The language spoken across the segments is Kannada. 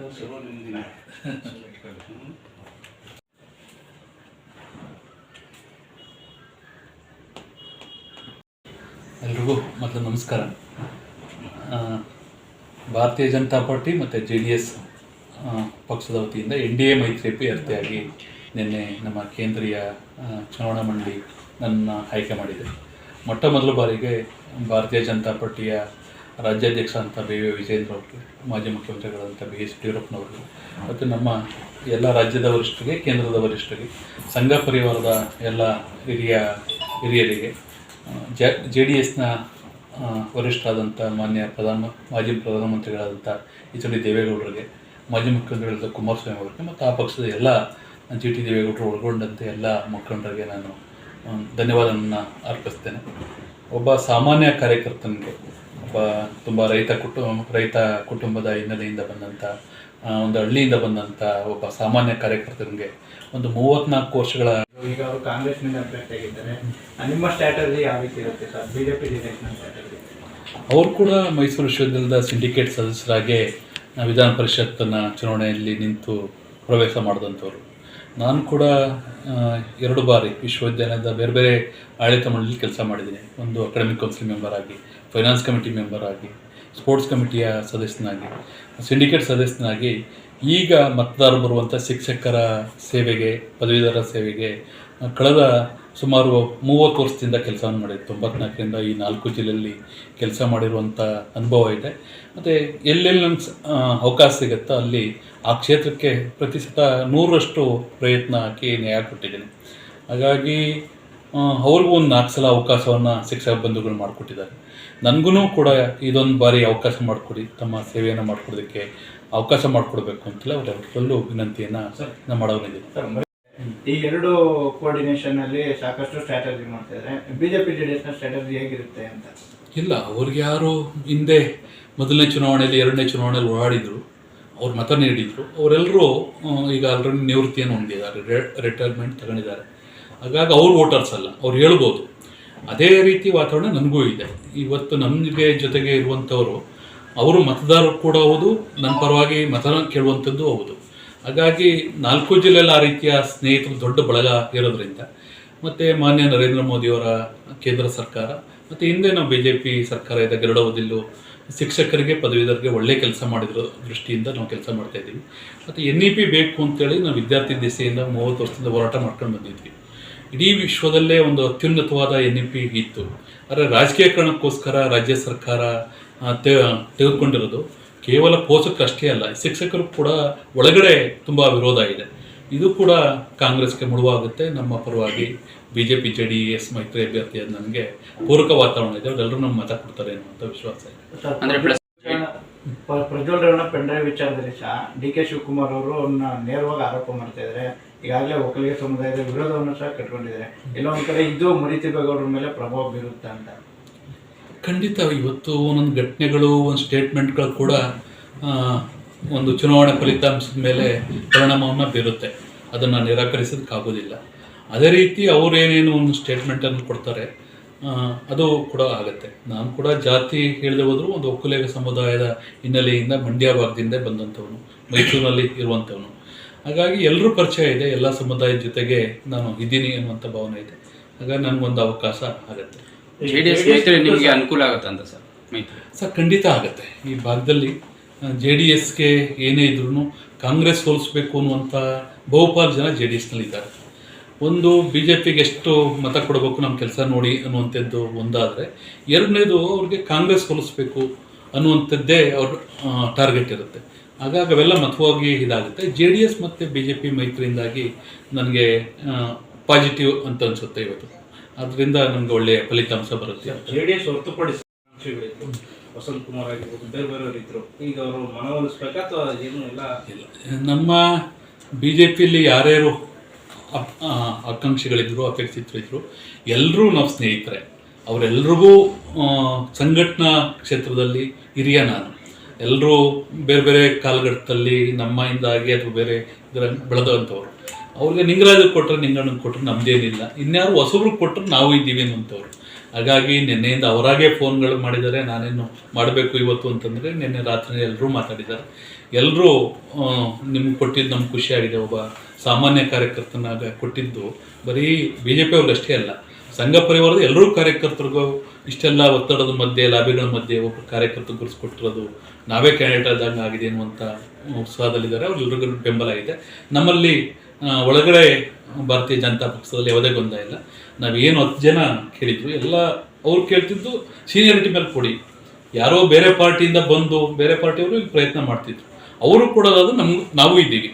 ಎಲ್ರಿಗೂ ಮೊದಲು ನಮಸ್ಕಾರ. ಭಾರತೀಯ ಜನತಾ ಪಾರ್ಟಿ ಮತ್ತು ಜೆ ಡಿ ಎಸ್ ಪಕ್ಷದ ವತಿಯಿಂದ ಎನ್ ಡಿ ಎ ಮೈತ್ರಿ ಅಭ್ಯರ್ಥಿಯಾಗಿ ನಿನ್ನೆ ನಮ್ಮ ಕೇಂದ್ರೀಯ ಚುನಾವಣಾ ಮಂಡಳಿ ನನ್ನ ಆಯ್ಕೆ ಮಾಡಿದೆ. ಮೊಟ್ಟ ಮೊದಲ ಬಾರಿಗೆ ಭಾರತೀಯ ಜನತಾ ಪಾರ್ಟಿಯ ರಾಜ್ಯಾಧ್ಯಕ್ಷ ಅಂತ ಬಿ ವಿ ವಿಜೇಂದ್ರ ಅವರು ಮಾಜಿ ಮುಖ್ಯಮಂತ್ರಿಗಳಂತ ಬಿ ಎಸ್ ಯಡಿಯೂರಪ್ಪನವರು ಮತ್ತು ನಮ್ಮ ಎಲ್ಲ ರಾಜ್ಯದ ವರಿಷ್ಠರಿಗೆ, ಕೇಂದ್ರದ ವರಿಷ್ಠರಿಗೆ, ಸಂಘ ಪರಿವಾರದ ಎಲ್ಲ ಹಿರಿಯ ಹಿರಿಯರಿಗೆ ಜ, ಜೆ ಡಿ ಎಸ್ನ ವರಿಷ್ಠರಾದಂಥ ಮಾನ್ಯ ಪ್ರಧಾನ, ಮಾಜಿ ಪ್ರಧಾನಮಂತ್ರಿಗಳಾದಂಥ ಎಚ್ ಡಿ ದೇವೇಗೌಡರಿಗೆ, ಮಾಜಿ ಮುಖ್ಯಮಂತ್ರಿಗಳಾದ ಕುಮಾರಸ್ವಾಮಿ ಅವರಿಗೆ, ಮತ್ತು ಆ ಪಕ್ಷದ ಎಲ್ಲ ಜಿ ಟಿ ದೇವೇಗೌಡರು ಒಳಗೊಂಡಂತೆ ಎಲ್ಲ ಮುಖಂಡರಿಗೆ ನಾನು ಧನ್ಯವಾದವನ್ನು ಅರ್ಪಿಸ್ತೇನೆ. ಒಬ್ಬ ಸಾಮಾನ್ಯ ಕಾರ್ಯಕರ್ತನಿಗೆ ಒಬ್ಬ ತುಂಬ ರೈತ ಕುಟುಂಬ ರೈತ ಕುಟುಂಬದ ಹಿನ್ನೆಲೆಯಿಂದ ಬಂದಂಥ ಒಂದು ಹಳ್ಳಿಯಿಂದ ಬಂದಂಥ ಒಬ್ಬ ಸಾಮಾನ್ಯ ಕಾರ್ಯಕರ್ತನಿಗೆ ಒಂದು ಮೂವತ್ನಾಲ್ಕು ವರ್ಷಗಳ ಈಗ ಅವರು ಕಾಂಗ್ರೆಸ್ನಿಂದ ಅಭ್ಯರ್ಥಿಯಾಗಿದ್ದಾರೆ ನಿಮ್ಮ ಸ್ಟ್ರಾಟಜಿ ಯಾವ ರೀತಿ ಇರುತ್ತೆ ಸರ್? ಬಿಜೆಪಿ ಜೆ ಪಿ ಅವರು ಕೂಡ ಮೈಸೂರು ವಿಶ್ವವಿದ್ಯಾಲಯದ ಸಿಂಡಿಕೇಟ್ ಸದಸ್ಯರಾಗೆ ವಿಧಾನ ಪರಿಷತ್ತನ್ನ ಚುನಾವಣೆಯಲ್ಲಿ ನಿಂತು ಪ್ರವೇಶ ಮಾಡಿದಂಥವ್ರು. ನಾನು ಕೂಡ ಎರಡು ಬಾರಿ ವಿಶ್ವವಿದ್ಯಾಲಯದ ಬೇರೆ ಬೇರೆ ಆಡಳಿತ ಮಂಡಳಿ ಕೆಲಸ ಮಾಡಿದ್ದೀನಿ. ಒಂದು ಅಕಾಡೆಮಿಕ್ ಕೌನ್ಸಿಲ್ ಮೆಂಬರ್ ಆಗಿ. ಫೈನಾನ್ಸ್ ಕಮಿಟಿ ಮೆಂಬರ್ ಆಗಿ, ಸ್ಪೋರ್ಟ್ಸ್ ಕಮಿಟಿಯ ಸದಸ್ಯನಾಗಿ, ಸಿಂಡಿಕೇಟ್ ಸದಸ್ಯನಾಗಿ ಈಗ ಮತದಾರರು ಬರುವಂಥ ಶಿಕ್ಷಕರ ಸೇವೆಗೆ ಪದವೀಧರ ಸೇವೆಗೆ ಕಳೆದ ಸುಮಾರು ಮೂವತ್ತು ವರ್ಷದಿಂದ ಕೆಲಸವನ್ನು ಮಾಡಿದೆ ತೊಂಬತ್ನಾಲ್ಕರಿಂದ ಈ ನಾಲ್ಕು ಜಿಲ್ಲೆಯಲ್ಲಿ ಕೆಲಸ ಮಾಡಿರುವಂಥ ಅನುಭವ ಇದೆ. ಮತ್ತು ಎಲ್ಲೆಲ್ಲಿ ನನ್ನ ಅವಕಾಶ ಸಿಗುತ್ತೋ ಅಲ್ಲಿ ಆ ಕ್ಷೇತ್ರಕ್ಕೆ ಪ್ರತಿಶತ ನೂರರಷ್ಟು ಪ್ರಯತ್ನ ಹಾಕಿ ನ್ಯಾಯ ಕೊಟ್ಟಿದ್ದೀನಿ. ಹಾಗಾಗಿ ಅವ್ರಿಗೂ ಒಂದು ನಾಲ್ಕು ಸಲ ಅವಕಾಶವನ್ನು ಶಿಕ್ಷಕ ಬಂಧುಗಳು ಮಾಡಿಕೊಟ್ಟಿದ್ದಾರೆ. ನನಗೂ ಕೂಡ ಇದೊಂದು ಬಾರಿ ಅವಕಾಶ ಮಾಡಿಕೊಡಿ ತಮ್ಮ ಸೇವೆಯನ್ನು ಮಾಡಿಕೊಡೋದಕ್ಕೆ ಅವಕಾಶ ಮಾಡಿಕೊಡ್ಬೇಕು ಅಂತೇಳಿ ಅವರೆಲ್ಲರಲ್ಲೂ ವಿನಂತಿಯನ್ನು ನಾನು ಮಾಡೋದಿದ್ದೀನಿ ಸರ್ ಈ ಎರಡು ಕೋಆರ್ಡಿನೇಷನಲ್ಲಿ ಸಾಕಷ್ಟು ಸ್ಟ್ರಾಟಜಿ ಮಾಡ್ತಾ ಇದ್ದಾರೆ. ಬಿಜೆಪಿ ಜೆಡಿಎಸ್ನ ಸ್ಟ್ರಾಟಜಿ ಹೇಗಿರುತ್ತೆ ಅಂತ? ಇಲ್ಲ ಅವ್ರಿಗೆ ಯಾರು ಹಿಂದೆ ಮೊದಲನೇ ಚುನಾವಣೆಯಲ್ಲಿ ಎರಡನೇ ಚುನಾವಣೆಯಲ್ಲಿ ಓಡಾಡಿದ್ರು ಅವ್ರು ಮತ ನೀಡಿದ್ರು ಅವರೆಲ್ಲರೂ ಈಗ ಆಲ್ರೆಡಿ ನಿವೃತ್ತಿಯನ್ನು ಹೊಂದಿದ್ದಾರೆ ರಿಟೈರ್ಮೆಂಟ್ ತಗೊಂಡಿದ್ದಾರೆ. ಹಾಗಾಗಿ ಅವ್ರು ವೋಟರ್ಸ್ ಅಲ್ಲ ಅವ್ರು ಹೇಳ್ಬೋದು. ಅದೇ ರೀತಿ ವಾತಾವರಣ ನನಗೂ ಇದೆ. ಇವತ್ತು ನಮಗೆ ಜೊತೆಗೆ ಇರುವಂಥವರು ಅವರು ಮತದಾರರು ಕೂಡ ಹೌದು, ನನ್ನ ಪರವಾಗಿ ಮತ ಕೇಳುವಂಥದ್ದು ಹೌದು. ಹಾಗಾಗಿ ನಾಲ್ಕು ಜಿಲ್ಲೆಯಲ್ಲಿ ಆ ರೀತಿಯ ಸ್ನೇಹಿತರು, ದೊಡ್ಡ ಬಳಗ ಇರೋದ್ರಿಂದ, ಮತ್ತು ಮಾನ್ಯ ನರೇಂದ್ರ ಮೋದಿಯವರ ಕೇಂದ್ರ ಸರ್ಕಾರ, ಮತ್ತು ಹಿಂದೆ ನಾವು ಬಿ ಜೆ ಪಿ ಸರ್ಕಾರ ಇದ್ದಾಗ ಎರಡು ಶಿಕ್ಷಕರಿಗೆ ಪದವೀಧರಿಗೆ ಒಳ್ಳೆ ಕೆಲಸ ಮಾಡಿರೋ ದೃಷ್ಟಿಯಿಂದ ನಾವು ಕೆಲಸ ಮಾಡ್ತಾ ಇದ್ದೀವಿ. ಮತ್ತು ಎನ್ ಇ ಪಿ ಬೇಕು ಅಂತೇಳಿ ನಾವು ವಿದ್ಯಾರ್ಥಿ ದಿಸೆಯಿಂದ ಮೂವತ್ತು ವರ್ಷದಿಂದ ಹೋರಾಟ ಮಾಡ್ಕೊಂಡು ಬಂದಿದ್ವಿ. ಇಡೀ ವಿಶ್ವದಲ್ಲೇ ಒಂದು ಅತ್ಯುನ್ನತವಾದ ಎನ್ ಇ ಪಿ ಇತ್ತು ಆದರೆ ರಾಜಕೀಯ ಕಾರಣಕ್ಕೋಸ್ಕರ ರಾಜ್ಯ ಸರ್ಕಾರ ತೆಗೆದುಕೊಂಡಿರೋದು ಕೇವಲ ಪೋಷಕರು ಅಷ್ಟೇ ಅಲ್ಲ, ಶಿಕ್ಷಕರು ಕೂಡ ಒಳಗಡೆ ತುಂಬ ವಿರೋಧ ಇದೆ. ಇದು ಕೂಡ ಕಾಂಗ್ರೆಸ್ಗೆ ಮುಳುವಾಗುತ್ತೆ. ನಮ್ಮ ಪರವಾಗಿ B J P J D S ಮೈತ್ರಿ ಅಭ್ಯರ್ಥಿಯಾದ ನನಗೆ ಪೂರಕ ವಾತಾವರಣ ಇದೆ. ಅವರೆಲ್ಲರೂ ನಮ್ಮ ಮತ ಕೊಡ್ತಾರೆ ಅನ್ನುವಂಥ ವಿಶ್ವಾಸ ಇದೆ ಸರ್, ಅಂದ್ರೆ ಪ್ಲಸ್ ಪ್ರ- ಪ್ರಜ್ವಲ್ ರೇವಣ್ಣ ಪೆಂಡ್ರೈವ್ ವಿಚಾರದಲ್ಲಿ ಸಹ ಡಿ ಕೆ ಶಿವಕುಮಾರ್ ಅವರು ಅವ್ರನ್ನ ನೇರವಾಗಿ ಆರೋಪ ಮಾಡ್ತಾ ಇದ್ದಾರೆ. ಈಗಾಗಲೇ ಒಕ್ಕಲಿಗ ಸಮುದಾಯದ ವಿರೋಧವನ್ನು ಸಹ ಕಟ್ಕೊಂಡಿದ್ದಾರೆ. ಎಲ್ಲೋ ಒಂದ್ ಕಡೆ ಇದು ಮರಿತಿಬೇಗೌಡರ ಮೇಲೆ ಪ್ರಭಾವ ಬೀರುತ್ತೆ ಅಂತ. ಖಂಡಿತ ಇವತ್ತು ಒಂದೊಂದು ಘಟನೆಗಳು, ಒಂದು ಸ್ಟೇಟ್ಮೆಂಟ್ಗಳು ಕೂಡ ಒಂದು ಚುನಾವಣೆ ಫಲಿತಾಂಶದ ಮೇಲೆ ಪರಿಣಾಮವನ್ನು ಬೀರುತ್ತೆ. ಅದನ್ನು ನಿರಾಕರಿಸೋದಕ್ಕಾಗೋದಿಲ್ಲ. ಅದೇ ರೀತಿ ಅವರೇನೇನು ಒಂದು ಸ್ಟೇಟ್ಮೆಂಟನ್ನು ಕೊಡ್ತಾರೆ ಅದು ಕೂಡ ಆಗುತ್ತೆ. ನಾನು ಕೂಡ ಜಾತಿ ಹೇಳದೆ ಹೋದರೂ ಒಂದು ಒಕ್ಕಲಿಗ ಸಮುದಾಯದ ಹಿನ್ನೆಲೆಯಿಂದ ಮಂಡ್ಯ ಭಾಗದಿಂದ ಬಂದಂಥವನು ಮೈಸೂರಿನಲ್ಲಿ ಇರುವಂಥವನು. ಹಾಗಾಗಿ ಎಲ್ಲರೂ ಪರಿಚಯ ಇದೆ ಎಲ್ಲ ಸಮುದಾಯದ ಜೊತೆಗೆ ನಾನು ಇದ್ದೀನಿ ಅನ್ನುವಂಥ ಭಾವನೆ ಇದೆ. ಹಾಗಾಗಿ ನನಗೊಂದು ಅವಕಾಶ ಆಗುತ್ತೆ. ಜೆ ಡಿ ಎಸ್ ನಿಮಗೆ ಅನುಕೂಲ ಆಗುತ್ತೆ ಅಂತ ಸರ್? ಸರ್ ಖಂಡಿತ ಆಗುತ್ತೆ. ಈ ಭಾಗದಲ್ಲಿ ಜೆ ಡಿ ಎಸ್ಗೆ ಏನೇ ಇದ್ರೂ ಕಾಂಗ್ರೆಸ್ ಸೋಲಿಸ್ಬೇಕು ಅನ್ನುವಂಥ ಬಹುಪಾಲು ಜನ ಜೆ ಡಿ ಎಸ್ನಲ್ಲಿ ಇದ್ದಾರೆ ಒಂದು ಬಿ ಜೆ ಪಿಗೆ ಎಷ್ಟು ಮತ ಕೊಡಬೇಕು ನಮ್ಮ ಕೆಲಸ ನೋಡಿ ಅನ್ನುವಂಥದ್ದು ಒಂದಾದರೆ ಎರಡನೇದು ಅವ್ರಿಗೆ ಕಾಂಗ್ರೆಸ್ ಹೋಲಿಸ್ಬೇಕು ಅನ್ನುವಂಥದ್ದೇ ಅವ್ರ ಟಾರ್ಗೆಟ್ ಇರುತ್ತೆ. ಹಾಗಾಗಿ ಅವೆಲ್ಲ ಮತವಾಗಿ ಇದಾಗುತ್ತೆ. ಜೆ ಡಿ ಎಸ್ ಮತ್ತು ಬಿ ಜೆ ಪಿ ಮೈತ್ರಿಯಿಂದಾಗಿ ನನಗೆ ಪಾಸಿಟಿವ್ ಅಂತ ಅನಿಸುತ್ತೆ ಇವತ್ತು. ಅದರಿಂದ ನಮಗೆ ಒಳ್ಳೆಯ ಫಲಿತಾಂಶ ಬರುತ್ತೆ ಜೆ ಡಿ ಎಸ್ ಹೊರತುಪಡಿಸಿ ವಸಂತ್ ಕುಮಾರ್ ಆಗಿರ್ಬೋದು ಬೇರೆ ಬೇರೆಯವರು ಇದ್ರು. ಈಗ ಅವರು ಮನವೊಲಿಸ್ಬೇಕಾ ಅಥವಾ ಏನು ಎಲ್ಲ ಇಲ್ಲ. ನಮ್ಮ ಬಿ ಜೆ ಪಿಯಲ್ಲಿ ಯಾರ್ಯಾರು ಅಪ್- ಆಕಾಂಕ್ಷಿಗಳಿದ್ದರು ಎಲ್ಲರೂ ನಾವು ಸ್ನೇಹಿತರೆ. ಅವರೆಲ್ರಿಗೂ ಸಂಘಟನಾ ಕ್ಷೇತ್ರದಲ್ಲಿ ಹಿರಿಯ ನಾನು. ಎಲ್ಲರೂ ಬೇರೆ ಬೇರೆ ಕಾಲಘಟ್ಟದಲ್ಲಿ ನಮ್ಮಿಂದಾಗಿ ಅಥವಾ ಬೇರೆ ಇದರ ಬೆಳೆದಂಥವ್ರು. ಅವ್ರಿಗೆ ನಿಂಗರಾಜ್ ಕೊಟ್ಟರೆ ನಿಂಗಣ್ಣ ಕೊಟ್ಟರೆ ನಮ್ದೇನಿಲ್ಲ. ಇನ್ಯಾರು ಹೊಸಬ್ರು ಕೊಟ್ಟರು ನಾವು ಇದ್ದೀವಿ ಅನ್ನುವಂಥವ್ರು. ಹಾಗಾಗಿ ನಿನ್ನೆಯಿಂದ ಅವರಾಗೆ ಫೋನ್ಗಳು ಮಾಡಿದ್ದಾರೆ, ನಾನೇನು ಮಾಡಬೇಕು ಇವತ್ತು ಅಂತಂದರೆ ನಿನ್ನೆ ರಾತ್ರಿ ಎಲ್ಲರೂ ಮಾತಾಡಿದ್ದಾರೆ. ಎಲ್ಲರೂ ನಿಮ್ಗೆ ಕೊಟ್ಟಿದ್ದು ನಮ್ಗೆ ಖುಷಿಯಾಗಿದೆ ಒಬ್ಬ ಸಾಮಾನ್ಯ ಕಾರ್ಯಕರ್ತನಾಗ ಕೊಟ್ಟಿದ್ದು. ಬರೀ ಬಿ ಜೆ ಪಿ ಅಷ್ಟೇ ಅಲ್ಲ, ಸಂಘ ಪರಿವಾರದ ಎಲ್ಲರೂ ಕಾರ್ಯಕರ್ತರಿಗೂ ಇಷ್ಟೆಲ್ಲ ಒತ್ತಡದ ಮಧ್ಯೆ, ಲಾಬಿಗಳ ಮಧ್ಯೆ ಒಬ್ಬ ಕಾರ್ಯಕರ್ತರು ಗುರುಸ್ಕೊಟ್ಟಿರೋದು ನಾವೇ ಕ್ಯಾಂಡಿಡೇಟ್ ಆದಂಗೆ ಆಗಿದೆ ಅನ್ನುವಂಥ ಉತ್ಸಾಹದಲ್ಲಿದ್ದಾರೆ. ಅವ್ರೆಲ್ರಿಗೂ ಬೆಂಬಲ ಇದೆ ನಮ್ಮಲ್ಲಿ ಒಳಗಡೆ ಭಾರತೀಯ ಜನತಾ ಪಕ್ಷದಲ್ಲಿ ಯಾವುದೇ ಗೊಂದಲ ಇಲ್ಲ. ನಾವೇನು ಹತ್ತು ಜನ ಕೇಳಿದ್ರು ಎಲ್ಲ ಅವ್ರು ಕೇಳ್ತಿದ್ದು ಸೀನಿಯರಿಟಿ ಮೇಲೆ ಕೊಡಿ. ಯಾರೋ ಬೇರೆ ಪಾರ್ಟಿಯಿಂದ ಬಂದು, ಬೇರೆ ಪಾರ್ಟಿಯವರು ಪ್ರಯತ್ನ ಮಾಡ್ತಿದ್ರು. ಅವರು ಕೊಡೋದಾದ್ರೆ ನಮ್ಗೆ ನಾವು ಇದ್ದೀವಿ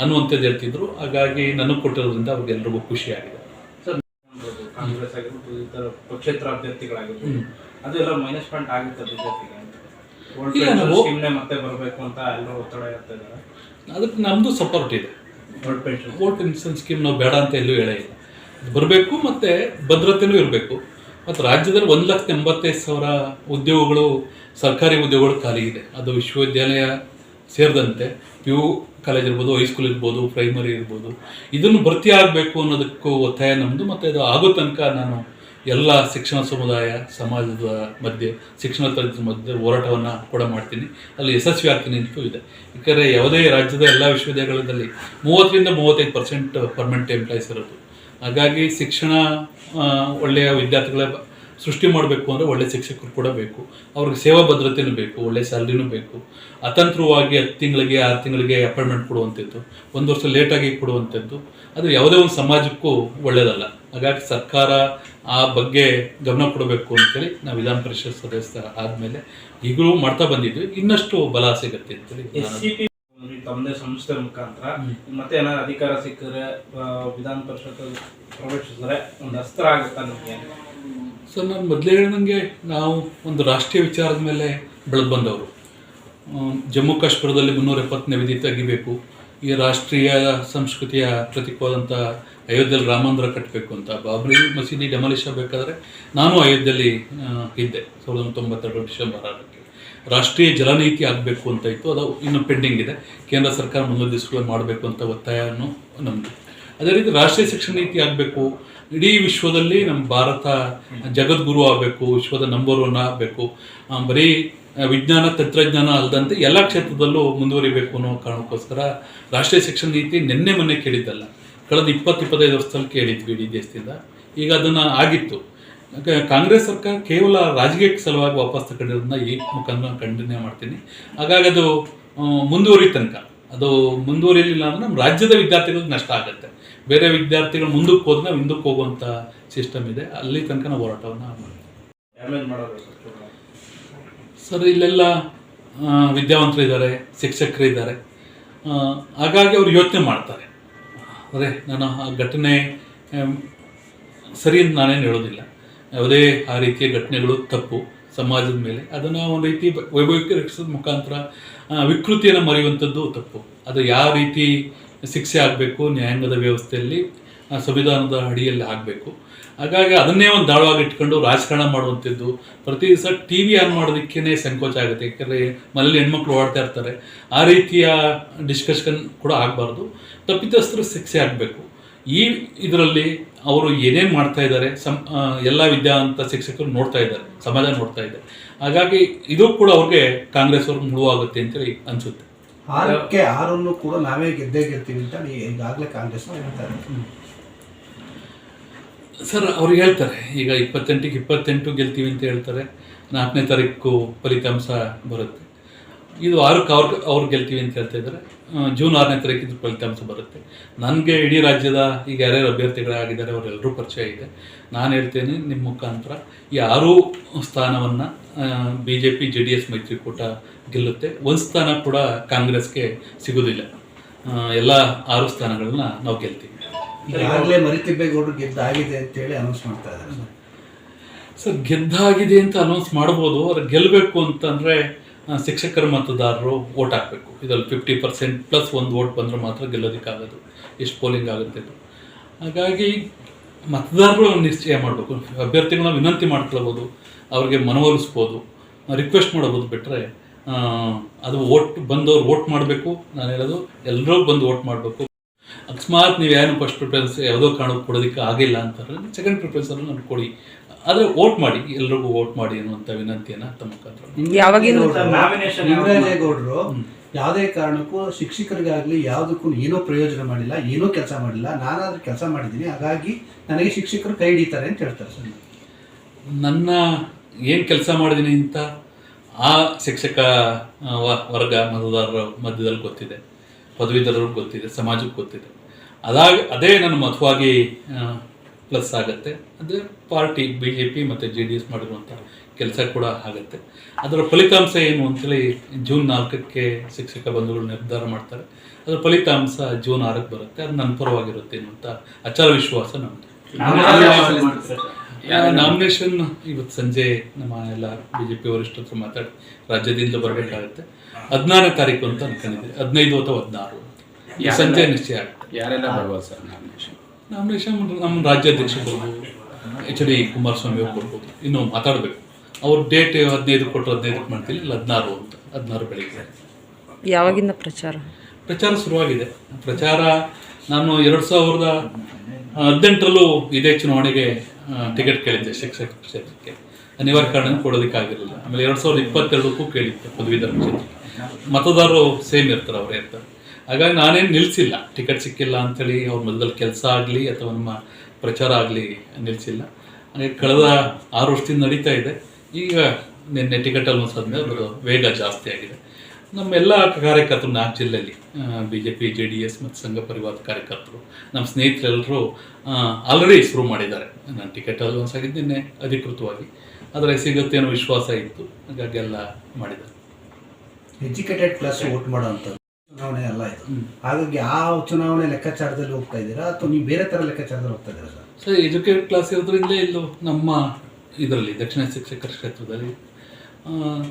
ಅನ್ನುವಂಥದ್ದು ಹೇಳ್ತಿದ್ರು. ಹಾಗಾಗಿ ನನಗೆ ಕೊಟ್ಟಿರೋದ್ರಿಂದ ಅವ್ರಿಗೆಲ್ರಿಗೂ ಖುಷಿಯಾಗಿದೆ. ಸರ್ ಕಾಂಗ್ರೆಸ್ ಆಗಿರ್ಬೋದು ಈ ತರ ಪಕ್ಷೇತರ ಅಭ್ಯರ್ಥಿಗಳಾಗಿರ್ಬೋದು ಅದೆಲ್ಲ ಮೈನಸ್ ಪಾಯಿಂಟ್ ಆಗುತ್ತೆ ಬಿಜೆಪಿಗೆ ಮತ್ತೆ ಬರಬೇಕು ಅಂತ ಎಲ್ಲರೂ ಒತ್ತಡ ಇದ್ದಾರೆ. ಅದಕ್ಕೆ ನಮ್ಮದು ಸಪೋರ್ಟ್ ಇದೆ. ಓಲ್ಡ್ ಪೆನ್ಷನ್ ಸ್ಕೀಮ್ ನಾವು ಬೇಡ ಅಂತ ಎಲ್ಲೂ ಹೇಳೇ ಇಲ್ಲ. ಬರಬೇಕು ಮತ್ತು ಭದ್ರತೆನೂ ಇರಬೇಕು. ಮತ್ತು ರಾಜ್ಯದಲ್ಲಿ ಒಂದು ಲಕ್ಷದ ಎಂಬತ್ತೈದು ಸಾವಿರ ಉದ್ಯೋಗಗಳು ಸರ್ಕಾರಿ ಉದ್ಯೋಗಗಳು ಖಾಲಿ ಇದೆ. ಅದು ವಿಶ್ವವಿದ್ಯಾಲಯ ಸೇರಿದಂತೆ ಪಿ ಯು ಕಾಲೇಜ್ ಇರ್ಬೋದು ಹೈಸ್ಕೂಲ್ ಇರ್ಬೋದು ಪ್ರೈಮರಿ ಇರ್ಬೋದು. ಇದನ್ನು ಭರ್ತಿ ಆಗಬೇಕು ಅನ್ನೋದಕ್ಕೂ ಒತ್ತಾಯ ನಮ್ಮದು ಮತ್ತು ಅದು ಆಗೋ ತನಕ ನಾನು ಎಲ್ಲ ಶಿಕ್ಷಣ ಸಮುದಾಯ, ಸಮಾಜದ ಮಧ್ಯೆ, ಶಿಕ್ಷಣ ತಜ್ಞರ ಮಧ್ಯೆ ಹೋರಾಟವನ್ನು ಕೂಡ ಮಾಡ್ತೀನಿ. ಅಲ್ಲಿ ಯಶಸ್ವಿ ಆಗ್ತೀನಿ ಅಂತೂ ಇದೆ. ಯಾಕಂದರೆ ಯಾವುದೇ ರಾಜ್ಯದ ಎಲ್ಲ ವಿಶ್ವವಿದ್ಯಾಲಯಗಳಲ್ಲಿ ಮೂವತ್ತರಿಂದ ಮೂವತ್ತೈದು ಪರ್ಸೆಂಟ್ ಪರ್ಮನೆಂಟ್ ಎಂಪ್ಲಾಯ್ಸ್ ಇರೋದು. ಹಾಗಾಗಿ ಶಿಕ್ಷಣ ಒಳ್ಳೆಯ ವಿದ್ಯಾರ್ಥಿಗಳ ಸೃಷ್ಟಿ ಮಾಡಬೇಕು ಅಂದರೆ ಒಳ್ಳೆ ಶಿಕ್ಷಕರು ಕೂಡ ಬೇಕು. ಅವ್ರಿಗೆ ಸೇವಾ ಭದ್ರತೆನೂ ಬೇಕು ಒಳ್ಳೆ ಸ್ಯಾಲ್ರಿನೂ ಬೇಕು. ಅತಂತ್ರವಾಗಿ ಹತ್ತು ತಿಂಗಳಿಗೆ ಆರು ತಿಂಗಳಿಗೆ ಅಪಾಯಿಂಟ್ಮೆಂಟ್ ಕೊಡುವಂಥದ್ದು ಒಂದು ವರ್ಷ ಲೇಟಾಗಿ ಕೊಡುವಂಥದ್ದು ಅದು ಯಾವುದೇ ಒಂದು ಸಮಾಜಕ್ಕೂ ಒಳ್ಳೆಯದಲ್ಲ ಹಾಗಾಗಿ ಸರ್ಕಾರ ಆ ಬಗ್ಗೆ ಗಮನ ಕೊಡಬೇಕು ಅಂತೇಳಿ ನಾವು ವಿಧಾನ ಪರಿಷತ್ ಸದಸ್ಯರ ಆದಮೇಲೆ ಈಗಲೂ ಮಾಡ್ತಾ ಬಂದಿದ್ವಿ. ಇನ್ನಷ್ಟು ಬಲ ಸಿಗುತ್ತೆ ಅಂತೇಳಿ ತಮ್ಮದೇ ಸಂಸ್ಥೆ ಮುಖಾಂತರ ಮತ್ತೆ ಏನಾದ್ರು ಅಧಿಕಾರ ಸಿಕ್ಕರೆ ವಿಧಾನ ಪರಿಷತ್ ಪ್ರವೇಶಿಸಿದ್ರೆ ಒಂದು ಅಸ್ತ್ರ ಆಗುತ್ತೆ ನಿಮಗೆ? ಸರ್, ನಾನು ಮೊದಲೇ ಹೇಳಿದಂಗೆ ನಾವು ಒಂದು ರಾಷ್ಟ್ರೀಯ ವಿಚಾರದ ಮೇಲೆ ಬೆಳೆದು ಬಂದವರು. ಜಮ್ಮು ಕಾಶ್ಮೀರದಲ್ಲಿ ಮುನ್ನೂರ ಎಪ್ಪತ್ತನೇ ವಿಧಿ ತೆಗಿಬೇಕು. ಈ ರಾಷ್ಟ್ರೀಯ ಸಂಸ್ಕೃತಿಯ ಪ್ರತೀಕವಾದಂಥ ಅಯೋಧ್ಯೆಯಲ್ಲಿ ರಾಮ ಮಂದಿರ ಕಟ್ಟಬೇಕು ಅಂತ. ಬಾಬ್ರಿ ಮಸೀದಿ ಡೆಮಾಲಿಷ್ ಆಗಬೇಕಾದ್ರೆ ನಾನು ಅಯೋಧ್ಯೆಯಲ್ಲಿ ಇದ್ದೆ ಸಾವಿರದ ಒಂಬೈನೂರ ತೊಂಬತ್ತೆರಡು ಡಿಸೆಂಬರ್ ಆರಕ್ಕೆ. ರಾಷ್ಟ್ರೀಯ ಜಲನೀತಿ ಆಗಬೇಕು ಅಂತ ಇತ್ತು. ಅದು ಇನ್ನೂ ಪೆಂಡಿಂಗ್ ಇದೆ. ಕೇಂದ್ರ ಸರ್ಕಾರ ಮುಂದಿನ ದಿವಸಗಳು ಮಾಡಬೇಕು ಅಂತ ಒತ್ತಾಯವನ್ನು ನಮ್ಮದು ಅದೇ ರೀತಿ ರಾಷ್ಟ್ರೀಯ ಶಿಕ್ಷಣ ನೀತಿ ಆಗಬೇಕು. ಇಡೀ ವಿಶ್ವದಲ್ಲಿ ನಮ್ಮ ಭಾರತ ಜಗದ್ಗುರು ಆಗಬೇಕು, ವಿಶ್ವದ ನಂಬರ್ ಒನ್ ಆಗಬೇಕು. ಬರೀ ವಿಜ್ಞಾನ, ತಂತ್ರಜ್ಞಾನ ಅಲ್ಲದಂತೆ ಎಲ್ಲ ಕ್ಷೇತ್ರದಲ್ಲೂ ಮುಂದುವರಿಬೇಕು ಅನ್ನೋ ಕಾರಣಕ್ಕೋಸ್ಕರ ರಾಷ್ಟ್ರೀಯ ಶಿಕ್ಷಣ ನೀತಿ ನಿನ್ನೆ ಮೊನ್ನೆ ಕೇಳಿದ್ದಲ್ಲ. ಕಳೆದ ಇಪ್ಪತ್ತು, ಇಪ್ಪತ್ತೈದು ವರ್ಷದಲ್ಲಿ ಕೇಳಿದ್ವಿ ಇಡೀ ದೇಶದಿಂದ. ಈಗ ಅದನ್ನು ಆಗಿತ್ತು. ಕಾಂಗ್ರೆಸ್ ಸರ್ಕಾರ ಕೇವಲ ರಾಜಕೀಯಕ್ಕೆ ಸಲುವಾಗಿ ವಾಪಸ್ ತಗೊಂಡಿರೋದನ್ನ ಈ ಮುಖಾಂತರ ಕಂಟಿನ್ಯೂ ಮಾಡ್ತೀನಿ. ಹಾಗಾಗಿ ಅದು ಮುಂದುವರಿ ತನಕ. ಅದು ಮುಂದುವರಿಲಿಲ್ಲ ಅಂದ್ರೆ ನಮ್ಮ ರಾಜ್ಯದ ವಿದ್ಯಾರ್ಥಿಗಳಿಗೆ ನಷ್ಟ ಆಗುತ್ತೆ. ಬೇರೆ ವಿದ್ಯಾರ್ಥಿಗಳು ಮುಂದಕ್ಕೆ ಹೋದ್ರೆ ಹಿಂದಕ್ಕೆ ಹೋಗುವಂಥ ಸಿಸ್ಟಮ್ ಇದೆ. ಅಲ್ಲಿ ತನಕ ನಾವು ಹೋರಾಟವನ್ನು ಮಾಡ್ತೀವಿ. ಸರ್ ಇಲ್ಲೆಲ್ಲ ವಿದ್ಯಾವಂತರು ಇದ್ದಾರೆ ಶಿಕ್ಷಕರು ಇದ್ದಾರೆ. ಹಾಗಾಗಿ ಅವ್ರು ಯೋಚನೆ ಮಾಡ್ತಾರೆ. ಅದೇ ನಾನು ಆ ಘಟನೆ ಸರಿ ಅಂತ ನಾನೇನು ಹೇಳೋದಿಲ್ಲ. ಯಾವುದೇ ಆ ರೀತಿಯ ಘಟನೆಗಳು ತಪ್ಪು ಸಮಾಜದ ಮೇಲೆ. ಅದನ್ನು ಒಂದು ರೀತಿ ವೈಭವೀಕರಿಸೋದ ಮುಖಾಂತರ ಆ, ವಿಕೃತಿಯನ್ನು ಮರೆಯುವಂಥದ್ದು ತಪ್ಪು. ಅದು ಯಾವ ರೀತಿ ಶಿಕ್ಷೆ ಆಗಬೇಕು, ನ್ಯಾಯಾಂಗದ ವ್ಯವಸ್ಥೆಯಲ್ಲಿ ಸಂವಿಧಾನದ ಅಡಿಯಲ್ಲಿ ಆಗಬೇಕು. ಹಾಗಾಗಿ ಅದನ್ನೇ ಒಂದು ದಾಳವಾಗಿ ಇಟ್ಕೊಂಡು ರಾಜಕಾರಣ ಮಾಡುವಂಥದ್ದು. ಪ್ರತಿ ದಿವಸ ಟಿ ವಿ ಆನ್ ಮಾಡೋದಕ್ಕೇ ಸಂಕೋಚ ಆಗುತ್ತೆ. ಯಾಕಂದರೆ ಮನೇಲಿ ಹೆಣ್ಮಕ್ಳು ಓಡ್ತಾ ಇರ್ತಾರೆ. ಆ ರೀತಿಯ ಡಿಸ್ಕಷನ್ ಕೂಡ ಆಗಬಾರ್ದು. ತಪ್ಪಿತಸ್ಥರು ಶಿಕ್ಷೆ ಆಗಬೇಕು. ಈ ಇದರಲ್ಲಿ ಅವರು ಏನೇನು ಮಾಡ್ತಾ ಇದ್ದಾರೆ, ಸಂ ಎಲ್ಲ ವಿದ್ಯಾವಂತ ಶಿಕ್ಷಕರು ನೋಡ್ತಾ ಇದ್ದಾರೆ, ಸಮಾಜ ನೋಡ್ತಾ ಇದೆ. ಹಾಗಾಗಿ ಇದು ಕೂಡ ಅವ್ರಿಗೆ ಕಾಂಗ್ರೆಸ್ ಅವ್ರಿಗೆ ಮುಳುವಾಗುತ್ತೆ ಅಂತೇಳಿ ಅನಿಸುತ್ತೆ. ಆರಕ್ಕೆ ಆರನ್ನು ಕೂಡ ನಾವೇ ಗೆದ್ದೇ ಗೆಲ್ತೀವಿ ಅಂತ ಈಗಾಗಲೇ ಕಾಂಗ್ರೆಸ್ ಹೇಳ್ತಾರೆ. ಸರ್, ಅವ್ರು ಹೇಳ್ತಾರೆ, ಈಗ ಇಪ್ಪತ್ತೆಂಟಿಗೆ ಇಪ್ಪತ್ತೆಂಟು ಗೆಲ್ತೀವಿ ಅಂತ ಹೇಳ್ತಾರೆ, ನಾಲ್ಕನೇ ತಾರೀಕು ಫಲಿತಾಂಶ ಬರುತ್ತೆ. ಇದು ಆರಕ್ಕೆ ಅವ್ರ ಅವ್ರು ಗೆಲ್ತೀವಿ ಅಂತ ಹೇಳ್ತಾ ಇದ್ದಾರೆ. ಜೂನ್ ಆರನೇ ತಾರೀಕಿದ್ದು ಫಲಿತಾಂಶ ಬರುತ್ತೆ. ನನಗೆ ಇಡೀ ರಾಜ್ಯದ ಈಗ ಯಾರ್ಯಾರು ಅಭ್ಯರ್ಥಿಗಳಾಗಿದ್ದಾರೆ ಅವರೆಲ್ಲರೂ ಪರಿಚಯ ಇದೆ. ನಾನು ಹೇಳ್ತೇನೆ ನಿಮ್ಮ ಮುಖಾಂತರ ಈ ಆರು ಸ್ಥಾನವನ್ನು B J P J D S ಮೈತ್ರಿಕೂಟ ಗೆಲ್ಲುತ್ತೆ. ಒಂದು ಸ್ಥಾನ ಕೂಡ ಕಾಂಗ್ರೆಸ್ಗೆ ಸಿಗೋದಿಲ್ಲ. ಎಲ್ಲ ಆರು ಸ್ಥಾನಗಳನ್ನ ನಾವು ಗೆಲ್ತೀವಿ. ಈಗಾಗಲೇ ಮರಿತಿಬ್ಬೇಗೌಡರು ಗೆದ್ದಾಗಿದೆ ಅಂತೇಳಿ ಅನೌನ್ಸ್ ಮಾಡ್ತಾ ಇದ್ದಾರೆ. ಸರ್ ಗೆದ್ದಾಗಿದೆ ಅಂತ ಅನೌನ್ಸ್ ಮಾಡ್ಬೋದು ಅವ್ರು ಗೆಲ್ಲಬೇಕು ಅಂತಂದರೆ ಶಿಕ್ಷಕರ ಮತದಾರರು ವೋಟ್ ಹಾಕಬೇಕು. ಇದರಲ್ಲಿ ಫಿಫ್ಟಿ ಪರ್ಸೆಂಟ್ ಪ್ಲಸ್ ಒಂದು ವೋಟ್ ಬಂದರೆ ಮಾತ್ರ ಗೆಲ್ಲೋದಕ್ಕಾಗೋದು. ಎಷ್ಟು ಪೋಲಿಂಗ್ ಆಗುತ್ತೆ ಹಾಗಾಗಿ ಮತದಾರರು ನಿಶ್ಚಯ ಮಾಡಬೇಕು. ಅಭ್ಯರ್ಥಿಗಳನ್ನ ವಿನಂತಿ ಮಾಡ್ಕೊಳ್ಬೋದು, ಅವ್ರಿಗೆ ಮನವೊಲಿಸ್ಬೋದು ರಿಕ್ವೆಸ್ಟ್ ಮಾಡ್ಬೋದು ಬಿಟ್ಟರೆ ಅದು ವೋಟ್ ಬಂದವ್ರು ವೋಟ್ ಮಾಡಬೇಕು. ನಾನು ಹೇಳೋದು ಎಲ್ಲರೂ ಬಂದು ವೋಟ್ ಮಾಡಬೇಕು. ಅಕಸ್ಮಾತ್ ನೀವು ಏನು ಫಸ್ಟ್ ಪ್ರಿಫರೆನ್ಸ್ ಯಾವುದೋ ಕಾರಣಕ್ಕೆ ಕೊಡೋದಕ್ಕೆ ಆಗಿಲ್ಲ ಅಂತಾರೆ. ಸೆಕೆಂಡ್ ಪ್ರಿಫರೆನ್ಸನ್ನು ನಾನು ಕೊಡಿ. ಆದರೆ ವೋಟ್ ಮಾಡಿ ಎಲ್ರಿಗೂ ವೋಟ್ ಮಾಡಿ ಅನ್ನುವಂಥ ವಿನಂತಿಯನ್ನು ತಮ್ಮ ಮುಖಾಂತರ ಯಾವುದೇ ಕಾರಣಕ್ಕೂ ಶಿಕ್ಷಕರಿಗಾಗಲಿ ಯಾವುದಕ್ಕೂ ಏನೋ ಪ್ರಯೋಜನ ಮಾಡಿಲ್ಲ ಏನೋ ಕೆಲಸ ಮಾಡಿಲ್ಲ ನಾನಾದ್ರೂ ಕೆಲಸ ಮಾಡಿದ್ದೀನಿ ಹಾಗಾಗಿ ನನಗೆ ಶಿಕ್ಷಕರು ಕೈ ಹಿಡಿತಾರೆ ಅಂತ ಹೇಳ್ತಾರೆ ಸರ್. ನನ್ನ ಏನು ಕೆಲಸ ಮಾಡಿದ್ದೀನಿ ಅಂತ ಆ ಶಿಕ್ಷಕ ವರ್ಗ ಮತದಾರರ ಮಧ್ಯದಲ್ಲಿ ಗೊತ್ತಿದೆ ಪದವೀಧರರು ಗೊತ್ತಿದೆ ಸಮಾಜಕ್ಕೆ ಗೊತ್ತಿದೆ. ಅದಾಗ ಅದೇ ನನ್ನ ಮತವಾಗಿ ಪ್ಲಸ್ ಆಗುತ್ತೆ. ಅಂದರೆ ಪಾರ್ಟಿ ಬಿ ಜೆ ಪಿ ಮತ್ತು ಜೆ ಡಿ ಎಸ್ ಮಾಡಿರುವಂಥ ಕೆಲಸ ಕೂಡ ಆಗುತ್ತೆ. ಅದರ ಫಲಿತಾಂಶ ಏನು ಅಂತೇಳಿ ಜೂನ್ ನಾಲ್ಕಕ್ಕೆ ಶಿಕ್ಷಕ ಬಂಧುಗಳು ನಿರ್ಧಾರ ಮಾಡ್ತಾರೆ. ಅದರ ಫಲಿತಾಂಶ ಜೂನ್ ಆರಕ್ಕೆ ಬರುತ್ತೆ. ಅದು ನನ್ನ ಪರವಾಗಿರುತ್ತೆ ಅನ್ನುವಂಥ ಅಚಲ ವಿಶ್ವಾಸ ನಮ್ಮದು ನಾಮಿನೇಷನ್ ಇವತ್ತು ಸಂಜೆ ನಮ್ಮ ಎಲ್ಲ ಬಿ ಜೆ ಪಿ ವರಿಷ್ಠ ಹತ್ರ ಮಾತಾಡಿ ರಾಜ್ಯದಿಂದ ಬರಬೇಕಾಗುತ್ತೆ. ಹದಿನಾರನೇ ತಾರೀಕು ಅಂತ ಅನ್ಕೊಂಡಿದ್ದೆ. ಹದಿನೈದು ಅಥವಾ ಹದಿನಾರು. ಈ ಸಂಜೆ ನಿಶ್ಚಯ ಆಗುತ್ತೆ. ಯಾರೆಲ್ಲ ಬರ್ಬೋದು ಸರ್ ನಾಮಿನೇಷನ್ ನಾಮಿನೇಷನ್ ನಮ್ಮ ರಾಜ್ಯಾಧ್ಯಕ್ಷ ಬರ್ಬೋದು ಎಚ್ ಡಿ ಕುಮಾರಸ್ವಾಮಿ ಅವ್ರು ಬರ್ಬೋದು. ಇನ್ನು ಮಾತಾಡಬೇಕು. ಅವ್ರ ಡೇಟ್ ಹದಿನೈದು ಕೊಟ್ಟರು ಹದಿನೈದಕ್ಕೆ ಮಾಡ್ತೀವಿ ಇಲ್ಲ ಹದಿನಾರು ಅಂತ. ಹದಿನಾರು ಬೆಳಿಗ್ಗೆ. ಯಾವಾಗಿಂದ ಪ್ರಚಾರ? ಪ್ರಚಾರ ಶುರುವಾಗಿದೆ. ಪ್ರಚಾರ ನಾನು ಎರಡು ಸಾವಿರದ ಹದಿನೆಂಟರಲ್ಲೂ ಇದೇ ಚುನಾವಣೆಗೆ ಟಿಕೆಟ್ ಕೇಳಿದ್ದೆ ಶಿಕ್ಷಕ ಕ್ಷೇತ್ರಕ್ಕೆ. ಅನಿವಾರ್ಯ ಕಾರಣ ಕೊಡೋದಕ್ಕಾಗಿರಲಿಲ್ಲ. ಆಮೇಲೆ ಎರಡು ಸಾವಿರದ ಇಪ್ಪತ್ತೆರಡಕ್ಕೂ ಕೇಳಿದ್ದೆ ಪದವೀಧರ ಕ್ಷೇತ್ರಕ್ಕೆ. ಮತದಾರರು ಸೇಮ್ ಇರ್ತಾರೆ ಅವರೇ ಇರ್ತಾರೆ ಹಾಗಾಗಿ ನಾನೇನು ನಿಲ್ಲಿಸಿಲ್ಲ ಟಿಕೆಟ್ ಸಿಕ್ಕಿಲ್ಲ ಅಂಥೇಳಿ ಅವ್ರ ಮೊದಲಲ್ಲಿ ಕೆಲಸ ಆಗಲಿ ಅಥವಾ ನಮ್ಮ ಪ್ರಚಾರ ಆಗಲಿ ನಿಲ್ಲಿಸಿಲ್ಲ ಹಾಗೆ ಕಳೆದ ಆರು ವರ್ಷದಿಂದ ನಡೀತಾ ಇದೆ. ಈಗ ನಿನ್ನೆ ಟಿಕೆಟ್ ಅಲ್ಮಸ್ ಆದಮೇಲೆ ಅದರ ವೇಗ ಜಾಸ್ತಿ ಆಗಿದೆ. ನಮ್ಮೆಲ್ಲ ಕಾರ್ಯಕರ್ತರು ನಾಲ್ಕು ಜಿಲ್ಲೆಯಲ್ಲಿ B J P J D S ಮತ್ತು ಸಂಘ ಪರಿವಾರ ಕಾರ್ಯಕರ್ತರು, ನಮ್ಮ ಸ್ನೇಹಿತರೆಲ್ಲರೂ ಆಲ್ರೆಡಿ ಶುರು ಮಾಡಿದ್ದಾರೆ. ನಾನು ಟಿಕೆಟ್ ಅಲೌನ್ಸ್ ಆಗಿದ್ದು ನಿನ್ನೆ ಅಧಿಕೃತವಾಗಿ. ಆದರೆ ಸಿಗುತ್ತೆ ಅನ್ನೋ ವಿಶ್ವಾಸ ಇತ್ತು. ಹಾಗಾಗಿ ಎಲ್ಲ ಮಾಡಿದ್ದಾರೆ. ಎಜುಕೇಟೆಡ್ ಪ್ಲಸ್ ವೋಟ್ ಮಾಡೋವಂಥದ್ದು. ಚುನಾವಣೆ ಅಲ್ಲ ಇದು. ಹಾಗಾಗಿ ಆ ಚುನಾವಣೆ ಲೆಕ್ಕಾಚಾರದಲ್ಲಿ ಹೋಗ್ತಾ ಇದ್ದೀರಾ ಅಥವಾ ನೀವು ಬೇರೆ ಥರ ಲೆಕ್ಕಾಚಾರದಲ್ಲಿ ಹೋಗ್ತಾ ಇದ್ದೀರಾ ಸರ್? ಸೊ ಎಜುಕೇಟೆಡ್ ಕ್ಲಾಸ್ ಇರೋದ್ರಿಂದ ಇಲ್ಲೂ ನಮ್ಮ ಇದರಲ್ಲಿ ದಕ್ಷಿಣ ಶಿಕ್ಷಕರ ಕ್ಷೇತ್ರದಲ್ಲಿ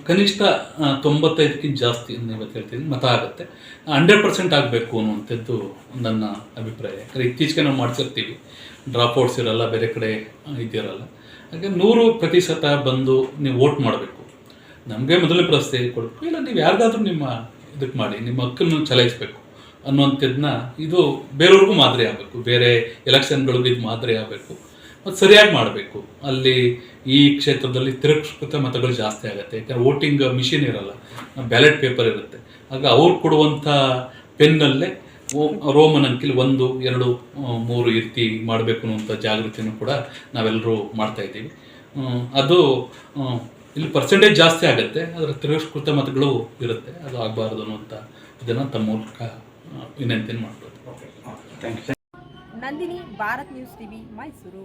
ಕನಿಷ್ಠ ತೊಂಬತ್ತೈದಕ್ಕಿಂತ ಜಾಸ್ತಿ ಅಂತ ಇವತ್ತು ಹೇಳ್ತೀನಿ ಮತ ಆಗುತ್ತೆ. ಹಂಡ್ರೆಡ್ ಪರ್ಸೆಂಟ್ ಆಗಬೇಕು ಅನ್ನುವಂಥದ್ದು ನನ್ನ ಅಭಿಪ್ರಾಯ. ಯಾಕಂದರೆ ಇತ್ತೀಚೆಗೆ ನಾವು ಮಾಡ್ಸಿರ್ತೀವಿ ಡ್ರಾಪ್ ಔಟ್ಸ್ ಇರಲ್ಲ ಬೇರೆ ಕಡೆ ಇದ್ದಿರಲ್ಲ ಇದಿರಲ್ಲ ಹಾಗೆ ನೂರು ಪ್ರತಿಶತ ಬಂದು ನೀವು ವೋಟ್ ಮಾಡಬೇಕು. ನಮಗೆ ಮೊದಲೇ ಪ್ರಸ್ತಿ ಕೊಡಬೇಕು. ಇಲ್ಲ ನೀವು ಯಾರಿಗಾದರೂ ನಿಮ್ಮ ಇದಕ್ಕೆ ಮಾಡಿ, ನಿಮ್ಮ ಹಕ್ಕನ್ನು ಚಲಾಯಿಸಬೇಕು ಅನ್ನುವಂಥದ್ದನ್ನ ಇದು ಬೇರೆಯವ್ರಿಗೂ ಮಾದರಿ ಆಗಬೇಕು. ಬೇರೆ ಎಲೆಕ್ಷನ್ಗಳಿಗೂ ಇದು ಮಾದರಿ ಆಗಬೇಕು. ಮತ್ತು ಸರಿಯಾಗಿ ಮಾಡಬೇಕು. ಅಲ್ಲಿ ಈ ಕ್ಷೇತ್ರದಲ್ಲಿ ತಿರಸ್ಕೃತ ಮತಗಳು ಜಾಸ್ತಿ ಆಗುತ್ತೆ. ಯಾಕಂದರೆ ವೋಟಿಂಗ್ ಮಿಷಿನ್ ಇರಲ್ಲ, ಬ್ಯಾಲೆಟ್ ಪೇಪರ್ ಇರುತ್ತೆ. ಆಗ ಅವ್ರು ಕೊಡುವಂಥ ಪೆನ್ನಲ್ಲೇ ರೋಮನ್ ಅಂಕಿಲ್ ಒಂದು, ಎರಡು ಮೂರು ಈ ರೀತಿ ಮಾಡಬೇಕು ಅನ್ನುವಂಥ ಜಾಗೃತಿಯನ್ನು ಕೂಡ ನಾವೆಲ್ಲರೂ ಮಾಡ್ತಾ ಇದ್ದೀವಿ. ಅದು ಇಲ್ಲಿ ಪರ್ಸೆಂಟೇಜ್ ಜಾಸ್ತಿ ಆಗುತ್ತೆ ಅದರ ತಿರಸ್ಕೃತ ಮತಗಳು ಇರುತ್ತೆ ಅದು ಆಗಬಾರ್ದು ಅನ್ನುವಂಥ ಇದನ್ನು ತಮ್ಮ ಮೂಲಕ ವಿನಂತಿನ ವಿನಂತಿಯನ್ನು ಮಾಡ್ಬೋದು. Thank you Nandini Bharat news TV Mysuru.